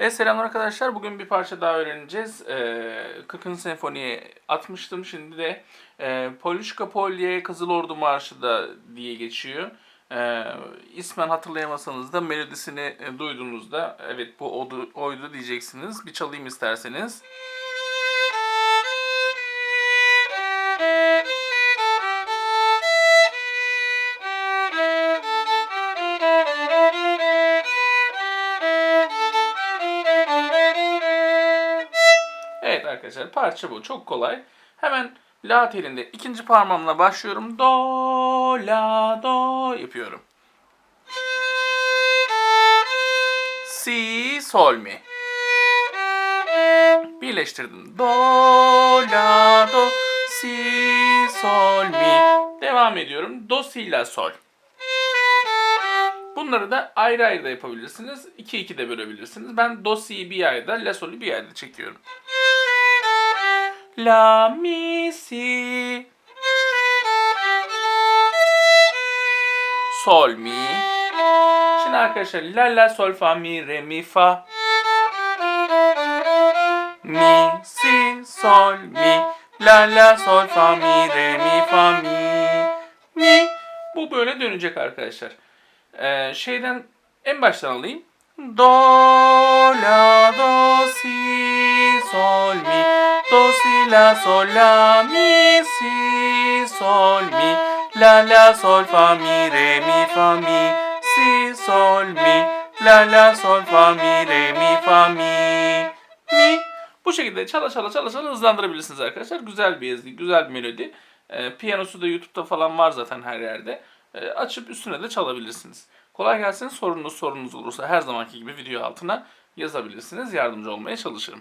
Evet selamlar arkadaşlar. Bugün bir parça daha öğreneceğiz. Ee, 40. senfoniye atmıştım. Şimdi de e, Polişka Polye Kızıl Ordu Marşı da diye geçiyor. Ee, ismen hatırlayamasanız da melodisini e, duyduğunuzda evet bu oydu, oydu diyeceksiniz. Bir çalayım isterseniz. Evet arkadaşlar parça bu. Çok kolay. Hemen la telinde ikinci parmağımla başlıyorum. Do, la, do yapıyorum. Si, sol, mi. Birleştirdim. Do, la, do, si, sol, mi. Devam ediyorum. Do, si, la, sol. Bunları da ayrı ayrı da yapabilirsiniz. 2-2 de bölebilirsiniz. Ben do, si'yi bir yerde, la, sol'ü bir yerde çekiyorum. La, mi, si. Sol, mi. Şimdi arkadaşlar la, la, sol, fa, mi, re, mi, fa. Mi, si, sol, mi. La, la, sol, fa, mi, re, mi, fa, mi. Mi. Bu böyle dönecek arkadaşlar. Ee, şeyden en baştan alayım. Do, la, do, si, sol, mi. Do, si, la, sol, la, mi, si, sol, mi. La, la, sol, fa, mi, re, mi, fa, mi. Si, sol, mi. La, la, sol, fa, mi, re, mi, fa, mi. Mi. Bu şekilde çala çala çala çala hızlandırabilirsiniz arkadaşlar. Güzel bir ezgi, güzel bir melodi. Ee, piyanosu da YouTube'da falan var zaten her yerde. Ee, açıp üstüne de çalabilirsiniz. Kolay gelsin. Sorunuz sorunuz olursa her zamanki gibi video altına yazabilirsiniz. Yardımcı olmaya çalışırım.